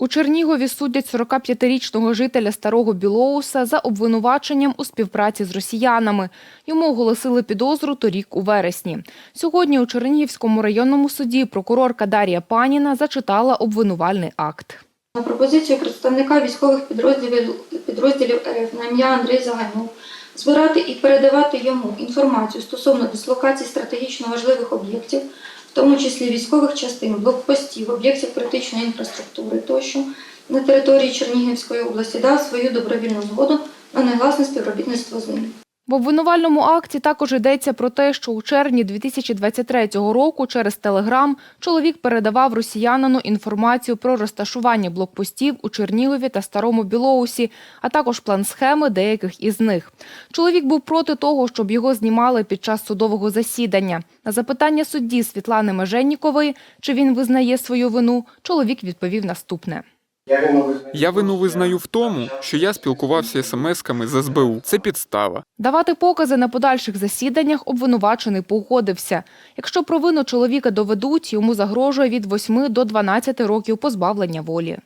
У Чернігові судять 45-річного жителя Старого Білоуса за обвинуваченням у співпраці з росіянами. Йому оголосили підозру торік у вересні. Сьогодні у Чернігівському районному суді прокурорка Дар'я Паніна зачитала обвинувальний акт. На пропозицію представника військових підрозділів, підрозділів РФ на ім'я Андрій Заганов збирати і передавати йому інформацію стосовно дислокації стратегічно важливих об'єктів, тому числі військових частин, блокпостів, об'єктів критичної інфраструктури тощо на території Чернігівської області дав свою добровільну згоду на негласне співробітництво з ним. В обвинувальному акті також йдеться про те, що у червні 2023 року через Телеграм чоловік передавав росіянину інформацію про розташування блокпостів у Чернігові та Старому Білоусі, а також план схеми деяких із них. Чоловік був проти того, щоб його знімали під час судового засідання. На запитання судді Світлани Меженнікової, чи він визнає свою вину, чоловік відповів наступне. Я вину визнаю в тому, що я спілкувався смс-ками з СБУ. Це підстава. Давати покази на подальших засіданнях обвинувачений погодився. Якщо провину чоловіка доведуть, йому загрожує від 8 до 12 років позбавлення волі.